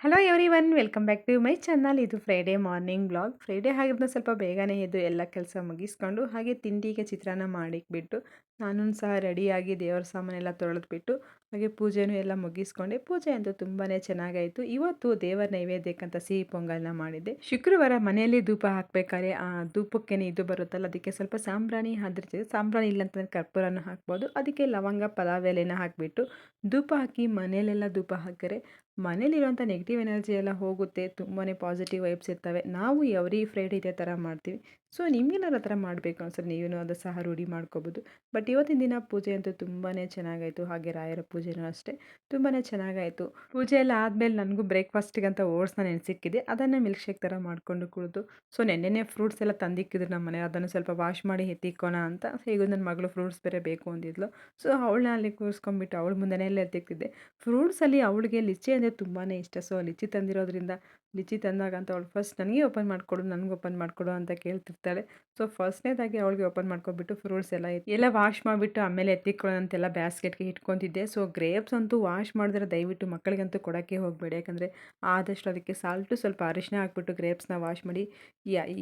Hello everyone welcome back to my channel ಇದು Friday morning blog Friday ಆಗಿರೋದನ್ನ ಸ್ವಲ್ಪ ಬೇಗನೆ ಎದ್ದು ಎಲ್ಲ ಕೆಲಸ ಮುಗಿಸ್ಕೊಂಡು ಹಾಗೆ ತಿಂಡಿಗೆ ಚಿತ್ರಾನ್ನ ಮಾಡಿಕ್ಬಿಟ್ಟು ನಾನು ಸಹ ರೆಡಿಯಾಗಿ ದೇವರ ಸಾಮಾನೆಲ್ಲ ತೊಳೆದ್ಬಿಟ್ಟು, ಹಾಗೆ ಪೂಜೆನೂ ಎಲ್ಲ ಮುಗಿಸ್ಕೊಂಡೆ. ಪೂಜೆ ಅಂತೂ ತುಂಬಾ ಚೆನ್ನಾಗಾಯಿತು. ಇವತ್ತು ದೇವರ ನೈವೇದ್ಯಕ್ಕಂತ ಸಿಹಿ ಪೊಂಗಲ್ನ ಮಾಡಿದ್ದೆ. ಶುಕ್ರವಾರ ಮನೆಯಲ್ಲಿ ಧೂಪ ಹಾಕಬೇಕಾದ್ರೆ ಆ ಧೂಪಕ್ಕೇನೆ ಇದು ಬರುತ್ತಲ್ಲ, ಅದಕ್ಕೆ ಸ್ವಲ್ಪ ಸಾಂಬ್ರಾಣಿ ಅದ್ರ ಸಾಂಬ್ರಾಣಿ ಇಲ್ಲ ಅಂತಂದರೆ ಕರ್ಪೂರನ ಹಾಕ್ಬೋದು. ಅದಕ್ಕೆ ಲವಂಗ, ಪಲಾವ್ ಎಲೆನ ಹಾಕಿಬಿಟ್ಟು ಧೂಪ ಹಾಕಿ ಮನೆಯಲ್ಲೆಲ್ಲ ಧೂಪ ಹಾಕಿದ್ರೆ ಮನೇಲಿರುವಂಥ ನೆಗೆಟಿವ್ ಎನರ್ಜಿ ಎಲ್ಲ ಹೋಗುತ್ತೆ ತುಂಬಾ ಪಾಸಿಟಿವ್ ವೈಬ್ಸ್ ಇರ್ತವೆ. ನಾವು ಎವ್ರಿ ಫ್ರೈಡೇ ಇದೇ ಥರ ಮಾಡ್ತೀವಿ. ಸೊ ನಿಮಗೇನಾರು ಆ ಥರ ಮಾಡಬೇಕು ಅನ್ಸರ್ ನೀವೇನು ಅದು ಸಹ ರೂಢಿ ಮಾಡ್ಕೋಬೋದು. ಬಟ್ ಇವತ್ತಿನ ದಿನ ಪೂಜೆ ಅಂತೂ ತುಂಬಾ ಚೆನ್ನಾಗಾಯಿತು. ಹಾಗೆ ರಾಯರ ಪೂಜೆನೂ ಅಷ್ಟೇ. ತುಂಬಾ ಚೆನ್ನಾಗಾಯಿತು. ಪೂಜೆ ಎಲ್ಲ ಆದಮೇಲೆ ನನಗೂ ಬ್ರೇಕ್ಫಾಸ್ಟಿಗೆ ಅಂತ ಓಟ್ಸ್ನ ನೆನೆಸಿಕ್ಕಿದೆ. ಅದನ್ನು ಮಿಲ್ಕ್ ಶೇಕ್ ಥರ ಮಾಡಿಕೊಂಡು ಕುಡಿದು, ಸೊ, ನೆನ್ನೆನೇ ಫ್ರೂಟ್ಸ್ ಎಲ್ಲ ತಂದಿಕ್ಕಿದ್ರು ನಮ್ಮ ಮನೆ. ಅದನ್ನು ಸ್ವಲ್ಪ ವಾಶ್ ಮಾಡಿ ಎತ್ತಿಕ್ಕೋಣ ಅಂತ. ಹೇಗೂ ನನ್ನ ಮಗಳು ಫ್ರೂಟ್ಸ್ ಬೇರೆ ಬೇಕು ಅಂದಿದ್ಲು. ಸೊ, ಅವಳನ್ನ ಅಲ್ಲಿ ಕೂರಿಸ್ಕೊಂಡ್ಬಿಟ್ಟು ಅವಳ ಮುಂದೆನೇ ಎಲ್ಲ ಎತ್ತಿಕ್ತಿದ್ದೆ. ಫ್ರೂಟ್ಸಲ್ಲಿ ಅವಳಿಗೆ ಲಿಚ್ಚಿ ಅಂದರೆ ತುಂಬಾ ಇಷ್ಟ. ಸೊ, ಲಿಚ್ಚಿ ತಂದಿರೋದ್ರಿಂದ ಲಿಚ್ಚಿ ತಂದಾಗ ಅಂತ ಅವಳು ಫಸ್ಟ್ ನನಗೆ ಓಪನ್ ಮಾಡಿಕೊಡು, ನನಗೆ ಓಪನ್ ಮಾಡಿಕೊಡು ಅಂತ ಕೇಳ್ತಿರ್ತಾಳೆ. ಸೊ ಫಸ್ಟ್ನೇದಾಗಿ ಅವಳಿಗೆ ಓಪನ್ ಮಾಡ್ಕೊಬಿಟ್ಟು ಫ್ರೂಟ್ಸ್ ಎಲ್ಲ ಎಲ್ಲ ವಾಶ್ ಮಾಡಿಬಿಟ್ಟು ಆಮೇಲೆ ಎತ್ತಿಕೊಳ್ಳೋ ಅಂತೆಲ್ಲ ಬ್ಯಾಸ್ಕೆಟ್ಗೆ ಇಟ್ಕೊತಿದ್ದೆ. ಸೊ ಗ್ರೇಪ್ಸ್ ಅಂತೂ ವಾಶ್ ಮಾಡಿದ್ರೆ ದಯವಿಟ್ಟು ಮಕ್ಕಳಿಗಂತೂ ಕೊಡೋಕ್ಕೆ ಹೋಗಬೇಡಿ. ಯಾಕಂದರೆ ಆದಷ್ಟು ಅದಕ್ಕೆ ಸಾಲ್ಟು ಸ್ವಲ್ಪ ಅರಿಶಿನ ಹಾಕ್ಬಿಟ್ಟು ಗ್ರೇಪ್ಸ್ನ ವಾಶ್ ಮಾಡಿ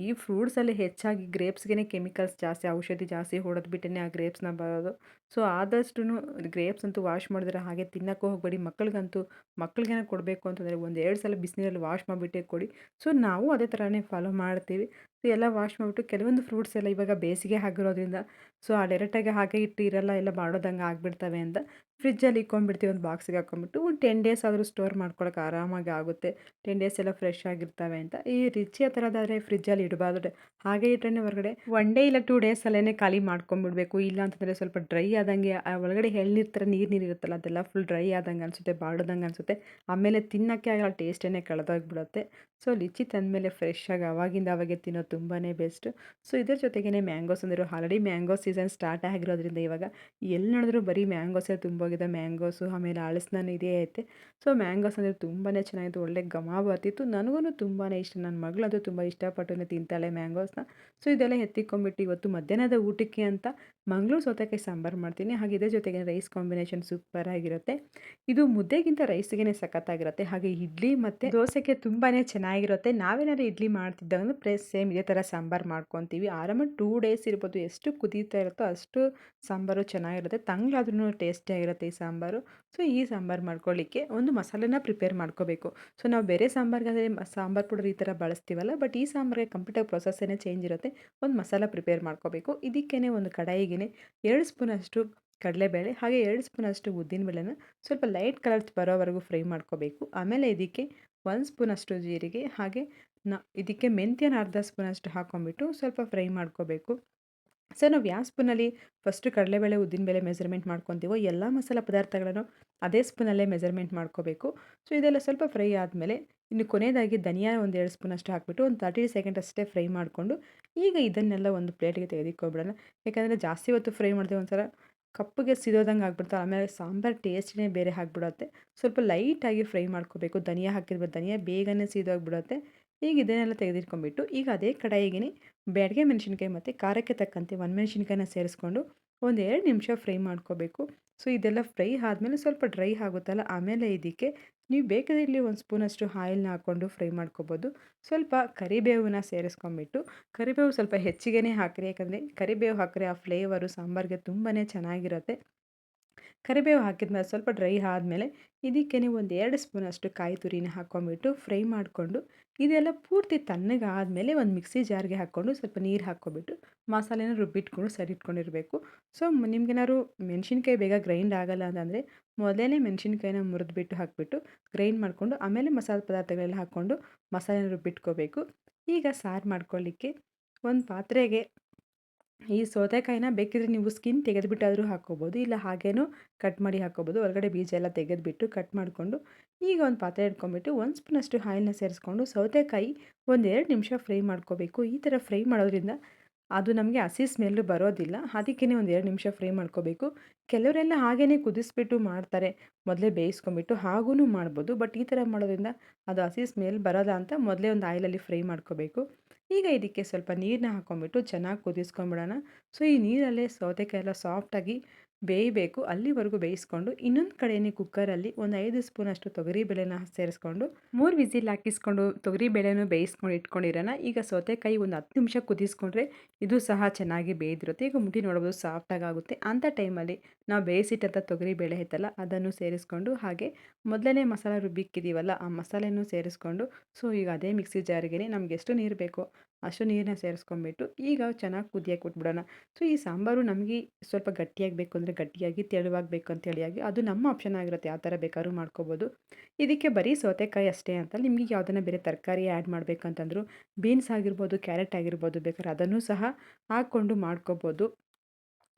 ಈ ಫ್ರೂಟ್ಸಲ್ಲಿ ಹೆಚ್ಚಾಗಿ ಗ್ರೇಪ್ಸ್ಗೆ ಕೆಮಿಕಲ್ಸ್ ಜಾಸ್ತಿ, ಔಷಧಿ ಜಾಸ್ತಿ ಹೊಡೆದ್ಬಿಟ್ಟೇ ಆ ಗ್ರೇಪ್ಸ್ನ ಬರೋದು. ಸೊ ಆದಷ್ಟು ಗ್ರೇಪ್ಸ್ ಅಂತೂ ವಾಶ್ ಮಾಡಿದ್ರೆ ಹಾಗೆ ತಿನ್ನೋಕ್ಕೂ ಹೋಗಬೇಡಿ. ಮಕ್ಕಳಿಗಂತೂ ಮಕ್ಕಳಿಗೇನ ಕೊಡಬೇಕು ಅಂತಂದರೆ ಒಂದು ಎರಡು ಸಲ ಬಿಸಿನೀರಲ್ಲಿ ವಾಶ್ ಮಾಡಿಬಿಟ್ಟೇ ಕೊಡಿ. ಸೊ ನಾವು ಅದೇ ಥರನೇ ಫಾಲೋ ಮಾಡ್ತೀವಿ. ಸೊ ಎಲ್ಲ ವಾಶ್ ಮಾಡಿಬಿಟ್ಟು ಕೆಲವೊಂದು ಫ್ರೂಟ್ಸ್ ಎಲ್ಲ ಇವಾಗ ಬೇಸಿಗೆ ಆಗಿರೋದ್ರಿಂದ ಸೊ ಆ ಡೈರೆಕ್ಟಾಗಿ ಹಾಗೆ ಇಟ್ಟಿರಲ್ಲ ಎಲ್ಲ ಮಾಡೋದಂಗೆ ಆಗಿಬಿಡ್ತವೆ ಅಂತ. ಫ್ರಿಜ್ಜಲ್ಲಿ ಇಕ್ಕೊಂಡ್ಬಿಡ್ತೀವಿ ಒಂದು ಬಾಕ್ಸಿಗೆ ಹಾಕೊಂಡ್ಬಿಟ್ಟು, ಒಂದು ಟೆನ್ ಡೇಸ್ ಆದರೂ ಸ್ಟೋರ್ ಮಾಡ್ಕೊಳಕ್ಕೆ ಆರಾಮಾಗಿ ಆಗುತ್ತೆ. ಟೆನ್ ಡೇಸ್ ಎಲ್ಲ ಫ್ರೆಶ್ ಆಗಿರ್ತವೆ ಅಂತ. ಈ ರಿಚಿ ಆ ಥರದಾದರೆ ಫ್ರಿಜ್ಜಲ್ಲಿ ಇಡಬಾರ್ದು. ಹಾಗೆ ಇಟ್ಟರೆ ಹೊರಗಡೆ ಒನ್ ಡೇ ಇಲ್ಲ ಟೂ ಡೇಸ್ ಅಲ್ಲೇ ಖಾಲಿ ಮಾಡ್ಕೊಂಬಿಡ್ಬೇಕು. ಇಲ್ಲ ಅಂತಂದರೆ ಸ್ವಲ್ಪ ಡ್ರೈ ಆದಂಗೆ ಒಳಗಡೆ ಎಳ್ನೀರು ಥರ ನೀರು ನೀರು ಇರುತ್ತಲ್ಲ ಅದೆಲ್ಲ ಫುಲ್ ಡ್ರೈ ಆದಂಗೆ ಅನಿಸುತ್ತೆ ಬಾಡೋದಂಗೆ ಅನಿಸುತ್ತೆ. ಆಮೇಲೆ ತಿನ್ನೋಕ್ಕೆ ಆಗಲ್ಲ ಟೇಸ್ಟೇ ಕಳೆದೋಗ್ಬಿಡುತ್ತೆ. ಸೊ ಲಿಚ್ಚಿ ತಂದಮೇಲೆ ಆಗಿ ಅವಾಗಿಂದ ಅವಾಗೆ ತಿನ್ನೋದು ತುಂಬಾ ಬೆಸ್ಟ್ ಸೊ ಇದ್ರ ಜೊತೆಗೇ ಮ್ಯಾಂಗೋಸ್ ಅಂದರು ಆಲ್ರೆಡಿ ಮ್ಯಾಂಗೋ ಸೀಸನ್ ಸ್ಟಾರ್ಟ್ ಆಗಿರೋದ್ರಿಂದ ಇವಾಗ ಎಲ್ಲಿ ನೋಡಿದ್ರು ಬರೀ ಮ್ಯಾಂಗೋಸೇ ತುಂಬೋಗಿದೆ ಮ್ಯಾಂಗೋಸು, ಆಮೇಲೆ ಹಳಸ್ನಾನು ಇದೇ ಐತೆ. ಸೊ, ಮ್ಯಾಂಗೋಸ್ ಅಂದರೆ ತುಂಬಾ ಚೆನ್ನಾಗಿತ್ತು, ಒಳ್ಳೆ ಘಮ ಬರ್ತಿತ್ತು. ನನಗೂ ತುಂಬಾ ಇಷ್ಟ. ನನ್ನ ಮಗಳಂತೂ ತುಂಬ ಇಷ್ಟಪಟ್ಟು ತಿಂತಾಳೆ ಮ್ಯಾಂಗೋಸ್ನ. ಸೊ, ಇದೆಲ್ಲ ಎತ್ತಿಕೊಂಡ್ಬಿಟ್ಟು ಇವತ್ತು ಮಧ್ಯಾಹ್ನದ ಊಟಕ್ಕೆ ಅಂತ ಮಂಗಳೂರು ಸೌತೆಕಾಯಿ ಸಾಂಬಾರು ಮಾಡ್ತೀನಿ. ಹಾಗೆ ಇದೇ ಜೊತೆಗೆ ರೈಸ್ ಕಾಂಬಿನೇಷನ್ ಸೂಪರ್ ಆಗಿರುತ್ತೆ. ಇದು ಮುದ್ದೆಗಿಂತ ರೈಸ್ಗೆ ಸಖತ್ತಾಗಿರುತ್ತೆ. ಹಾಗೆ ಇಡ್ಲಿ ಮತ್ತು ದೋಸೆಗೆ ತುಂಬಾ ಚೆನ್ನಾಗಿರುತ್ತೆ. ನಾವೇನಾದ್ರು ಇಡ್ಲಿ ಮಾಡ್ತಿದ್ದಾಗ ಪ್ರೆಸ್ ಸೇಮ್ ಇದೇ ಥರ ಸಾಂಬಾರು ಮಾಡ್ಕೊತೀವಿ. ಆರಾಮ ಟೂ ಡೇಸ್ ಇರ್ಬೋದು. ಎಷ್ಟು ಕುದೀತಾ ಇರುತ್ತೋ ಅಷ್ಟು ಸಾಂಬಾರು ಚೆನ್ನಾಗಿರುತ್ತೆ. ತಂಗ್ಳಾದ್ರೂ ಟೇಸ್ಟಿಯಾಗಿರುತ್ತೆ ಈ ಸಾಂಬಾರು. ಸೊ ಈ ಸಾಂಬಾರು ಮಾಡ್ಕೊಳ್ಳಿಕ್ಕೆ ಒಂದು ಮಸಾಲೆನ ಪ್ರಿಪೇರ್ ಮಾಡ್ಕೋಬೇಕು. ಸೊ ನಾವು ಬೇರೆ ಸಾಂಬಾರ್ಗಾದರೆ ಸಾಂಬಾರು ಪುಡರ್ ಈ ಥರ ಬಳಸ್ತೀವಲ್ಲ ಬಟ್ ಈ ಸಾಂಬಾರಿಗೆ ಕಂಪ್ಲೀಟಾಗಿ ಪ್ರೊಸೆಸ್ಸೇ ಚೇಂಜ್ ಇರುತ್ತೆ, ಒಂದು ಮಸಾಲ ಪ್ರಿಪೇರ್ ಮಾಡ್ಕೋಬೇಕು. ಇದಕ್ಕೇ ಒಂದು ಕಡಾಯಿಗೆ ಎರಡು ಸ್ಪೂನಷ್ಟು ಕಡಲೆಬೇಳೆ ಹಾಗೆ ಎರಡು ಸ್ಪೂನಷ್ಟು ಉದ್ದಿನಬೇಳೆನ ಸ್ವಲ್ಪ ಲೈಟ್ ಕಲರ್ ಬರೋವರೆಗೂ ಫ್ರೈ ಮಾಡ್ಕೋಬೇಕು. ಆಮೇಲೆ ಇದಕ್ಕೆ ಒಂದು ಸ್ಪೂನಷ್ಟು ಜೀರಿಗೆ ಹಾಗೆ ನ ಇದಕ್ಕೆ ಮೆಂತ್ಯನ ಅರ್ಧ ಸ್ಪೂನಷ್ಟು ಹಾಕ್ಕೊಂಬಿಟ್ಟು ಸ್ವಲ್ಪ ಫ್ರೈ ಮಾಡ್ಕೋಬೇಕು. ಸೊ ನಾವು ಯಾವ ಸ್ಪೂನಲ್ಲಿ ಫಸ್ಟು ಕಡಲೆಬೇಳೆ ಉದ್ದಿನಬೇಳೆ ಮೆಜರ್ಮೆಂಟ್ ಮಾಡ್ಕೊತೀವೋ ಎಲ್ಲ ಮಸಾಲೆ ಪದಾರ್ಥಗಳನ್ನು ಅದೇ ಸ್ಪೂನಲ್ಲೇ ಮೆಜರ್ಮೆಂಟ್ ಮಾಡ್ಕೋಬೇಕು. ಸೊ ಇದೆಲ್ಲ ಸ್ವಲ್ಪ ಫ್ರೈ ಆದಮೇಲೆ ಇನ್ನು ಕೊನೆಯದಾಗಿ ಧನಿಯಾ ಒಂದು ಎರಡು ಸ್ಪೂನಷ್ಟು ಹಾಕಿಬಿಟ್ಟು ಒಂದು ತರ್ಟಿ ಸೆಕೆಂಡ್ ಅಷ್ಟೇ ಫ್ರೈ ಮಾಡಿಕೊಂಡು ಈಗ ಇದನ್ನೆಲ್ಲ ಒಂದು ಪ್ಲೇಟಿಗೆ ತೆಗೆದಿಕ್ಕೊಬಿಡೋಣ ಯಾಕಂದರೆ ಜಾಸ್ತಿ ಹೊತ್ತು ಫ್ರೈ ಮಾಡಿದೆ ಒಂಥರ ಕಪ್ಪಗೆ ಸಿದೋದಂಗೆ ಆಗ್ಬಿಡ್ತಾರೆ ಆಮೇಲೆ ಸಾಂಬಾರು ಟೇಸ್ಟಿನೇ ಬೇರೆ ಆಗಿಬಿಡುತ್ತೆ. ಸ್ವಲ್ಪ ಲೈಟಾಗಿ ಫ್ರೈ ಮಾಡ್ಕೋಬೇಕು. ಧನಿಯಾ ಹಾಕಿರ್ಬೋದು ಧನಿಯಾ ಬೇಗನೆ ಸೀದೋಗಿಬಿಡುತ್ತೆ. ಈಗ ಇದನ್ನೆಲ್ಲ ತೆಗೆದಿಟ್ಕೊಂಡ್ಬಿಟ್ಟು ಈಗ ಅದೇ ಕಡಾಯಿಗೆ ಬ್ಯಾಡ್ಗೆ ಮೆಣಸಿನ್ಕಾಯಿ ಮತ್ತು ಖಾರಕ್ಕೆ ತಕ್ಕಂತೆ ಒಂದು ಮೆಣಸಿನ್ಕಾಯಿನ ಸೇರಿಸ್ಕೊಂಡು ಒಂದು ಎರಡು ನಿಮಿಷ ಫ್ರೈ ಮಾಡ್ಕೋಬೇಕು. ಸೊ, ಇದೆಲ್ಲ ಫ್ರೈ ಆದಮೇಲೆ ಸ್ವಲ್ಪ ಡ್ರೈ ಆಗುತ್ತಲ್ಲ, ಆಮೇಲೆ ಇದಕ್ಕೆ ನೀವು ಬೇಕಾದ್ರೆ ಇಲ್ಲಿ ಒಂದು ಸ್ಪೂನಷ್ಟು ಆಯಿಲ್ನ ಹಾಕ್ಕೊಂಡು ಫ್ರೈ ಮಾಡ್ಕೋಬೋದು. ಸ್ವಲ್ಪ ಕರಿಬೇವನ್ನ ಸೇರಿಸ್ಕೊಂಬಿಟ್ಟು ಕರಿಬೇವು ಸ್ವಲ್ಪ ಹೆಚ್ಚಿಗೆ ಹಾಕಿರಿ, ಯಾಕಂದರೆ ಕರಿಬೇವು ಹಾಕಿದ್ರೆ ಆ ಫ್ಲೇವರು, ಸಾಂಬಾರಿಗೆ ತುಂಬಾ ಚೆನ್ನಾಗಿರುತ್ತೆ. ಕರಿಬೇವು ಹಾಕಿದ್ಮೇಲೆ ಸ್ವಲ್ಪ ಡ್ರೈ ಆದಮೇಲೆ ಇದಕ್ಕೆ ಒಂದು ಎರಡು ಸ್ಪೂನಷ್ಟು ಕಾಯಿ ತುರಿನ ಹಾಕ್ಕೊಂಬಿಟ್ಟು ಫ್ರೈ ಮಾಡಿಕೊಂಡು ಇದೆಲ್ಲ ಪೂರ್ತಿ ತಣ್ಣಗಾದಮೇಲೆ ಒಂದು ಮಿಕ್ಸಿ ಜಾರ್ಗೆ ಹಾಕ್ಕೊಂಡು ಸ್ವಲ್ಪ ನೀರು ಹಾಕ್ಕೊಬಿಟ್ಟು ಮಸಾಲೆನ ರುಬ್ಬಿಟ್ಕೊಂಡು ಸರಿ ಇಟ್ಕೊಂಡಿರಬೇಕು. ಸೊ ನಿಮ್ಗೇನಾದ್ರು ಮೆಣಸಿನ್ಕಾಯಿ ಬೇಗ ಗ್ರೈಂಡ್ ಆಗಲ್ಲ ಅಂತಂದರೆ ಮೊದಲೇ ಮೆಣಸಿನ್ಕಾಯಿನ ಮುರಿದ್ಬಿಟ್ಟು ಹಾಕಿಬಿಟ್ಟು ಗ್ರೈಂಡ್ ಮಾಡಿಕೊಂಡು ಆಮೇಲೆ ಮಸಾಲೆ ಪದಾರ್ಥಗಳೆಲ್ಲ ಹಾಕ್ಕೊಂಡು ಮಸಾಲೆನ ರುಬ್ಬಿಟ್ಕೋಬೇಕು. ಈಗ ಸಾರು ಮಾಡ್ಕೊಳ್ಳಿಕ್ಕೆ ಒಂದು ಪಾತ್ರೆಗೆ ಈ ಸೌತೆಕಾಯಿನ ಬೇಕಿದ್ರೆ ನೀವು ಸ್ಕಿನ್ ತೆಗೆದುಬಿಟ್ಟಾದರೂ ಹಾಕ್ಕೋಬೋದು, ಇಲ್ಲ ಹಾಗೇನೂ ಕಟ್ ಮಾಡಿ ಹಾಕ್ಕೋಬೋದು. ಹೊರಗಡೆ ಬೀಜ ಎಲ್ಲ ತೆಗೆದುಬಿಟ್ಟು ಕಟ್ ಮಾಡಿಕೊಂಡು ಈಗ ಒಂದು ಪಾತ್ರೆ ಇಟ್ಕೊಂಡ್ಬಿಟ್ಟು ಒಂದು ಸ್ಪೂನಷ್ಟು ಆಯಿಲ್ನ ಸೇರಿಸ್ಕೊಂಡು ಸೌತೆಕಾಯಿ ಒಂದೆರಡು ನಿಮಿಷ ಫ್ರೈ ಮಾಡ್ಕೋಬೇಕು. ಈ ಥರ ಫ್ರೈ ಮಾಡೋದ್ರಿಂದ ಅದು ನಮಗೆ ಹಸಿ ಸ್ಮೆಲ್ಲು ಬರೋದಿಲ್ಲ. ಅದಕ್ಕೇ ಒಂದು ಎರಡು ನಿಮಿಷ ಫ್ರೈ ಮಾಡ್ಕೋಬೇಕು. ಕೆಲವರೆಲ್ಲ ಹಾಗೇ ಕುದಿಸ್ಬಿಟ್ಟು ಮಾಡ್ತಾರೆ. ಮೊದಲೇ ಬೇಯಿಸ್ಕೊಂಬಿಟ್ಟು ಹಾಗೂ ಮಾಡ್ಬೋದು. ಬಟ್ ಈ ಥರ ಮಾಡೋದ್ರಿಂದ ಅದು ಹಸಿ ಸ್ಮೆಲ್ ಬರೋಲ್ಲ ಅಂತ ಮೊದಲೇ ಒಂದು ಆಯಿಲಲ್ಲಿ ಫ್ರೈ ಮಾಡ್ಕೋಬೇಕು. ಈಗ ಇದಕ್ಕೆ ಸ್ವಲ್ಪ ನೀರನ್ನ ಹಾಕ್ಕೊಂಬಿಟ್ಟು ಚೆನ್ನಾಗಿ ಕುದಿಸ್ಕೊಂಬಿಡೋಣ. ಸೊ, ಈ ನೀರಲ್ಲೇ ಸೌತೆಕಾಯಿ ಎಲ್ಲ ಸಾಫ್ಟಾಗಿ ಬೇಯಬೇಕು, ಅಲ್ಲಿವರೆಗೂ ಬೇಯಿಸ್ಕೊಂಡು, ಇನ್ನೊಂದು ಕಡೆಯೇ ಕುಕ್ಕರಲ್ಲಿ ಒಂದು ಐದು ಸ್ಪೂನಷ್ಟು ತೊಗರಿಬೇಳೆನ ಸೇರಿಸ್ಕೊಂಡು, ಮೂರು ವಿಸಿಲ್ ಹಾಕಿಸ್ಕೊಂಡು ತೊಗರಿಬೇಳೆನೂ ಬೇಯಿಸ್ಕೊಂಡು ಇಟ್ಕೊಂಡಿರೋಣ. ಈಗ ಸೌತೆಕಾಯಿ ಒಂದು ಹತ್ತು ನಿಮಿಷ ಕುದಿಸ್ಕೊಂಡ್ರೆ ಇದು ಸಹ ಚೆನ್ನಾಗಿ ಬೇಯ್ದಿರುತ್ತೆ. ಈಗ ಮುಟ್ಟಿ ನೋಡ್ಬೋದು ಸಾಫ್ಟಾಗಿ ಆಗುತ್ತೆ. ಅಂಥ ಟೈಮಲ್ಲಿ ನಾವು ಬೇಯಿಸಿಟ್ಟಂಥ ತೊಗರಿಬೇಳೆ ಐತಲ್ಲ, ಅದನ್ನು ಸೇರಿಸ್ಕೊಂಡು ಹಾಗೆ ಮೊದಲನೇ ಮಸಾಲ ರುಬ್ಬಿಕ್ಕಿದ್ದೀವಲ್ಲ ಆ ಮಸಾಲೆನೂ ಸೇರಿಸ್ಕೊಂಡು, ಸೊ ಈಗ ಅದೇ ಮಿಕ್ಸಿ ಜಾರಿಗೆ ನಮ್ಗೆ ಎಷ್ಟು ನೀರು ಬೇಕೋ ಅಷ್ಟು ನೀರನ್ನ ಸೇರಿಸ್ಕೊಂಬಿಟ್ಟು ಈಗ ಚೆನ್ನಾಗಿ ಕುದಿಯಕ್ಕೆ ಕೊಟ್ಬಿಡೋಣ ಸೊ ಈ ಸಾಂಬಾರು ನಮಗೆ ಸ್ವಲ್ಪ ಗಟ್ಟಿಯಾಗಬೇಕು ಅಂದರೆ ಗಟ್ಟಿಯಾಗಿ ತೆಳುವಾಗಬೇಕು ಅಂತೇಳಿಯಾಗಿ ಅದು ನಮ್ಮ ಆಪ್ಷನ್ ಆಗಿರುತ್ತೆ. ಯಾವ ಥರ ಬೇಕಾದ್ರೂ ಮಾಡ್ಕೋಬೋದು. ಇದಕ್ಕೆ ಬರೀ ಸೌತೆಕಾಯಿ ಅಷ್ಟೇ ಅಂತ ನಿಮಗೆ ಯಾವುದನ್ನ ಬೇರೆ ತರಕಾರಿ ಆ್ಯಡ್ ಮಾಡಬೇಕಂತಂದ್ರು ಬೀನ್ಸ್ ಆಗಿರ್ಬೋದು ಕ್ಯಾರೆಟ್ ಆಗಿರ್ಬೋದು ಬೇಕಾದ್ರೆ ಅದನ್ನು ಸಹ ಹಾಕ್ಕೊಂಡು ಮಾಡ್ಕೋಬೋದು.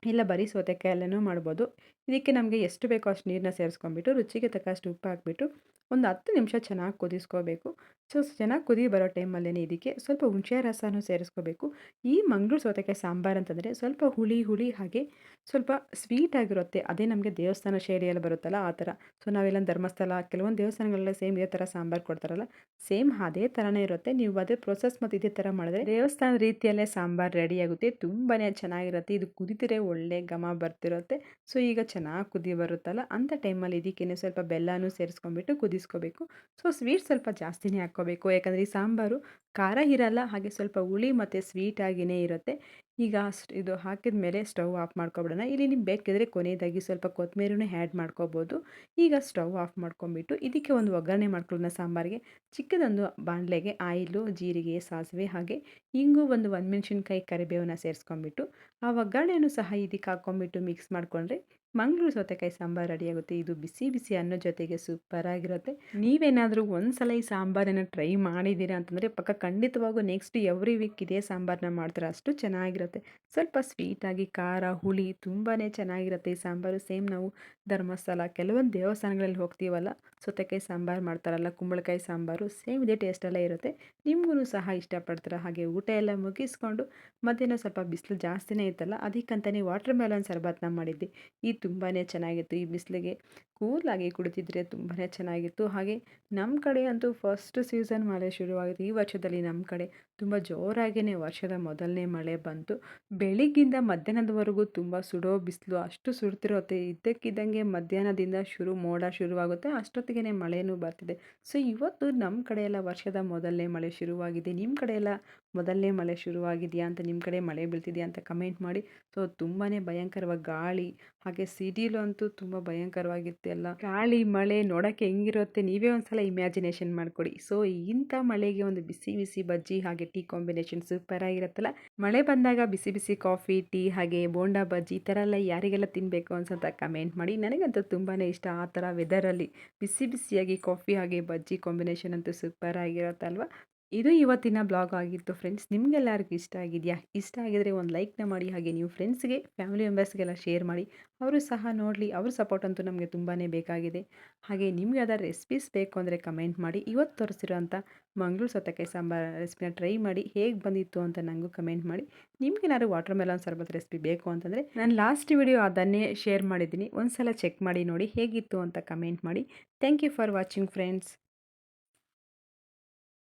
ಇಲ್ಲ ಬರೀ ಸೌತೆಕಾಯಿ ಎಲ್ಲನೂ ಮಾಡ್ಬೋದು. ಇದಕ್ಕೆ ನಮಗೆ ಎಷ್ಟು ಬೇಕೋ ಅಷ್ಟು ನೀರನ್ನ ಸೇರಿಸ್ಕೊಂಬಿಟ್ಟು ರುಚಿಗೆ ತಕ್ಕಷ್ಟು ಉಪ್ಪು ಹಾಕ್ಬಿಟ್ಟು ಒಂದು ಹತ್ತು ನಿಮಿಷ ಚೆನ್ನಾಗಿ ಕುದಿಸ್ಕೋಬೇಕು. ಸೊ ಚೆನ್ನಾಗಿ ಕುದಿ ಬರೋ ಟೈಮಲ್ಲೇ ಇದಕ್ಕೆ ಸ್ವಲ್ಪ ಹುಣಸೆ ರಸನೂ ಸೇರಿಸ್ಕೋಬೇಕು. ಈ ಮಂಗಳೂರು ಸೌತೆಕಾಯಿ ಸಾಂಬಾರು ಅಂತಂದರೆ ಸ್ವಲ್ಪ ಹುಳಿ ಹುಳಿ ಹಾಗೆ ಸ್ವಲ್ಪ ಸ್ವೀಟ್ ಆಗಿರುತ್ತೆ. ಅದೇ ನಮಗೆ ದೇವಸ್ಥಾನ ಶೈಲಿಯಲ್ಲಿ ಬರುತ್ತಲ್ಲ ಆ ಥರ. ಸೊ, ನಾವೆಲ್ಲ ಧರ್ಮಸ್ಥಳ ಕೆಲವೊಂದು ದೇವಸ್ಥಾನಗಳೆಲ್ಲ ಸೇಮ್ ಇದೇ ಥರ ಸಾಂಬಾರು ಕೊಡ್ತಾರಲ್ಲ, ಸೇಮ್ ಅದೇ ಥರನೇ ಇರುತ್ತೆ. ನೀವು ಅದೇ ಪ್ರೊಸೆಸ್ ಮತ್ತು ಇದೇ ಥರ ಮಾಡಿದ್ರೆ ದೇವಸ್ಥಾನ ರೀತಿಯಲ್ಲೇ ಸಾಂಬಾರು ರೆಡಿಯಾಗುತ್ತೆ ತುಂಬಾ ಚೆನ್ನಾಗಿರುತ್ತೆ. ಇದು ಕುದಿತಿರೆ ಒಳ್ಳೆ ಘಮ ಬರ್ತಿರುತ್ತೆ. ಸೊ, ಈಗ ಚೆನ್ನಾಗಿ ಕುದಿ ಬರುತ್ತಲ್ಲ ಅಂಥ ಟೈಮಲ್ಲಿ ಇದಕ್ಕೆ ಸ್ವಲ್ಪ ಬೆಲ್ಲನೂ ಸೇರಿಸ್ಕೊಂಡ್ಬಿಟ್ಟು ಕುದಿಸ್ಕೋಬೇಕು. ಸೊ, ಸ್ವೀಟ್ ಸ್ವಲ್ಪ ಜಾಸ್ತಿನೇ ಹಾಕ್ಕೋಬೇಕು. ಯಾಕಂದರೆ ಈ ಸಾಂಬಾರು ಖಾರ ಇರಲ್ಲ, ಹಾಗೆ ಸ್ವಲ್ಪ ಹುಳಿ ಮತ್ತು ಸ್ವೀಟಾಗಿಯೇ ಇರುತ್ತೆ. ಈಗ ಇದು ಹಾಕಿದ ಮೇಲೆ ಸ್ಟವ್ ಆಫ್ ಮಾಡ್ಕೊಬಿಡೋಣ. ಇಲ್ಲಿ ನಿಮ್ಗೆ ಬೇಕಿದ್ರೆ ಕೊನೆಯದಾಗಿ ಸ್ವಲ್ಪ ಕೊತ್ತಂಬರಿನೂ ಆ್ಯಡ್ ಮಾಡ್ಕೋಬೋದು. ಈಗ ಸ್ಟವ್ ಆಫ್ ಮಾಡ್ಕೊಂಬಿಟ್ಟು ಇದಕ್ಕೆ ಒಂದು ಒಗ್ಗರಣೆ ಮಾಡ್ಕೊಳ್ಳೋಣ ಸಾಂಬಾರಿಗೆ. ಚಿಕ್ಕದೊಂದು ಬಾಣಲೆಗೆ ಆಯಿಲು, ಜೀರಿಗೆ, ಸಾಸಿವೆ ಹಾಗೆ ಇಂಗು ಒಂದು ಒಣಮೆಣ್ಸಿನ್ಕಾಯಿ ಕರಿಬೇವನ್ನ ಸೇರಿಸ್ಕೊಂಬಿಟ್ಟು ಆ ಒಗ್ಗರಣೆಯನ್ನು ಸಹ ಇದಕ್ಕೆ ಹಾಕ್ಕೊಂಬಿಟ್ಟು ಮಿಕ್ಸ್ ಮಾಡಿಕೊಂಡ್ರೆ ಮಂಗಳೂರು ಸೌತೆಕಾಯಿ ಸಾಂಬಾರು ರೆಡಿಯಾಗುತ್ತೆ. ಇದು ಬಿಸಿ ಬಿಸಿ ಅನ್ನೋ ಜೊತೆಗೆ ಸೂಪರಾಗಿರುತ್ತೆ ನೀವೇನಾದರೂ ಒಂದು ಸಲ ಈ ಸಾಂಬಾರನ್ನು ಟ್ರೈ ಮಾಡಿದ್ದೀರಾ ಅಂತಂದರೆ ಪಕ್ಕ ಖಂಡಿತವಾಗೂ ನೆಕ್ಸ್ಟ್ ಎವ್ರಿ ವೀಕ್ ಇದೇ ಸಾಂಬಾರನ್ನ ಮಾಡ್ತಾರೆ. ಅಷ್ಟು ಚೆನ್ನಾಗಿರುತ್ತೆ. ಸ್ವಲ್ಪ ಸ್ವೀಟಾಗಿ ಖಾರ, ಹುಳಿ ತುಂಬಾ ಚೆನ್ನಾಗಿರುತ್ತೆ ಈ ಸಾಂಬಾರು. ಸೇಮ್ ನಾವು ಧರ್ಮಸ್ಥಳ. ಕೆಲವೊಂದು ದೇವಸ್ಥಾನಗಳಲ್ಲಿ ಹೋಗ್ತೀವಲ್ಲ, ಸೌತೆಕಾಯಿ ಸಾಂಬಾರು ಮಾಡ್ತಾರಲ್ಲ, ಕುಂಬಳಕಾಯಿ ಸಾಂಬಾರು, ಸೇಮ್ ಇದೇ ಟೇಸ್ಟೆಲ್ಲ ಇರುತ್ತೆ. ನಿಮಗೂ ಸಹ ಇಷ್ಟಪಡ್ತಾರೆ? ಹಾಗೆ ಊಟ ಎಲ್ಲ ಮುಗಿಸ್ಕೊಂಡು ಮಧ್ಯಾಹ್ನ ಸ್ವಲ್ಪ ಬಿಸಿಲು ಜಾಸ್ತಿನೇ ಇತ್ತಲ್ಲ ಅದಕ್ಕಂತಲೇ ವಾಟರ್ ಮೆಲನ್ ಸರ್ಬತ್ನ ಮಾಡಿದ್ದೆ. ಈ ತುಂಬಾ ಚೆನ್ನಾಗಿತ್ತು. ಈ ಬಿಸಿಲಿಗೆ ಕೂಲಾಗಿ ಕುಡಿತಿದ್ರೆ ತುಂಬಾ ಚೆನ್ನಾಗಿತ್ತು. ಹಾಗೆ ನಮ್ಮ ಕಡೆ ಅಂತೂ ಫಸ್ಟ್ ಸೀಸನ್ ಮಳೆ ಶುರುವಾಗಿತ್ತು. ಈ ವರ್ಷದಲ್ಲಿ ನಮ್ಮ ಕಡೆ ತುಂಬ ಜೋರಾಗಿಯೇ ವರ್ಷದ ಮೊದಲನೇ ಮಳೆ ಬಂತು. ಬೆಳಿಗ್ಗಿಂದ ಮಧ್ಯಾಹ್ನದವರೆಗೂ ತುಂಬ ಸುಡೋ ಬಿಸಿಲು, ಅಷ್ಟು ಸುಡ್ತಿರುತ್ತೆ. ಇದ್ದಕ್ಕಿದ್ದಂಗೆ ಮಧ್ಯಾಹ್ನದಿಂದ ಶುರು, ಮೋಡ ಶುರುವಾಗುತ್ತೆ. ಅಷ್ಟೊತ್ತಿಗೆ ಮಳೆನೂ ಬರ್ತಿದೆ. ಸೊ ಇವತ್ತು ನಮ್ಮ ಕಡೆಯೆಲ್ಲ ವರ್ಷದ ಮೊದಲನೇ ಮಳೆ ಶುರುವಾಗಿದೆ. ನಿಮ್ಮ ಕಡೆಯೆಲ್ಲ ಮೊದಲನೇ ಮಳೆ ಶುರುವಾಗಿದೆಯಾ ಅಂತ ನಿಮ್ಮ ಕಡೆ ಮಳೆ ಬೀಳ್ತಿದೆಯಾ ಅಂತ ಕಮೆಂಟ್ ಮಾಡಿ. ಸೊ ತುಂಬಾ ಭಯಂಕರವಾಗಿ ಗಾಳಿ, ಹಾಗೆ ಸಿಟಿಲೂ ಅಂತೂ ತುಂಬ ಭಯಂಕರವಾಗಿರುತ್ತೆ ಎಲ್ಲ ಗಾಳಿ, ಮಳೆ ನೋಡೋಕ್ಕೆ ಹೆಂಗಿರುತ್ತೆ ನೀವೇ ಒಂದ್ಸಲ ಇಮ್ಯಾಜಿನೇಷನ್ ಮಾಡಿಕೊಡಿ. ಸೊ ಇಂಥ ಮಳೆಗೆ ಒಂದು ಬಿಸಿ ಬಿಸಿ ಬಜ್ಜಿ ಹಾಗೆ ಟೀ ಕಾಂಬಿನೇಷನ್ ಸೂಪರ್ ಆಗಿರುತ್ತಲ್ಲ. ಮಳೆ ಬಂದಾಗ ಬಿಸಿ ಬಿಸಿ ಕಾಫಿ ಟೀ ಹಾಗೆ ಬೋಂಡಾ ಬಜ್ಜಿ ಈ ಥರ ಎಲ್ಲ ಯಾರಿಗೆಲ್ಲ ತಿನ್ನಬೇಕು ಅನ್ಸಂತ ಕಮೆಂಟ್ ಮಾಡಿ. ನನಗಂತೂ ತುಂಬಾ ಇಷ್ಟ ಆ ಥರ ವೆದರಲ್ಲಿ ಬಿಸಿ ಬಿಸಿಯಾಗಿ ಕಾಫಿ ಹಾಗೆ ಬಜ್ಜಿ ಕಾಂಬಿನೇಷನ್ ಅಂತೂ ಸೂಪರ್ ಆಗಿರುತ್ತಲ್ವ? ಇದು ಇವತ್ತಿನ ಬ್ಲಾಗ್ ಆಗಿತ್ತು ಫ್ರೆಂಡ್ಸ್. ನಿಮಗೆಲ್ಲರಿಗೂ ಇಷ್ಟ ಆಗಿದೆಯಾ? ಇಷ್ಟ ಆಗಿದರೆ ಒಂದು ಲೈಕ್ನ ಮಾಡಿ, ಹಾಗೆ ನೀವು ಫ್ರೆಂಡ್ಸ್ಗೆ, ಫ್ಯಾಮಿಲಿ ಮೆಂಬರ್ಸ್ಗೆಲ್ಲ ಶೇರ್ ಮಾಡಿ. ಅವರು ಸಹ ನೋಡಲಿ, ಅವ್ರ ಸಪೋರ್ಟ್ ಅಂತೂ ನಮಗೆ ತುಂಬಾ ಬೇಕಾಗಿದೆ. ಹಾಗೆ ನಿಮ್ಗೆ ಯಾವ್ದಾದ್ರು ರೆಸಿಪೀಸ್ ಬೇಕು ಅಂದರೆ ಕಮೆಂಟ್ ಮಾಡಿ. ಇವತ್ತು ತೋರಿಸಿರೋಂಥ ಮಂಗಳೂರು ಸೌತೆಕಾಯಿ ಸಾಂಬಾರು ರೆಸಿಪಿನ ಟ್ರೈ ಮಾಡಿ. ಹೇಗೆ ಬಂದಿತ್ತು ಅಂತ ನನಗೂ ಕಮೆಂಟ್ ಮಾಡಿ. ನಿಮ್ಗೇನಾದ್ರು ವಾಟರ್ ಮೆಲನ್ ಸರ್ಬತ್ ರೆಸಿಪಿ ಬೇಕು ಅಂತಂದರೆ ನಾನು ಲಾಸ್ಟ್ ವಿಡಿಯೋ ಅದನ್ನೇ ಶೇರ್ ಮಾಡಿದ್ದೀನಿ. ಒಂದು ಸಲ ಚೆಕ್ ಮಾಡಿ ನೋಡಿ ಹೇಗಿತ್ತು ಅಂತ ಕಮೆಂಟ್ ಮಾಡಿ. Thank you for watching friends.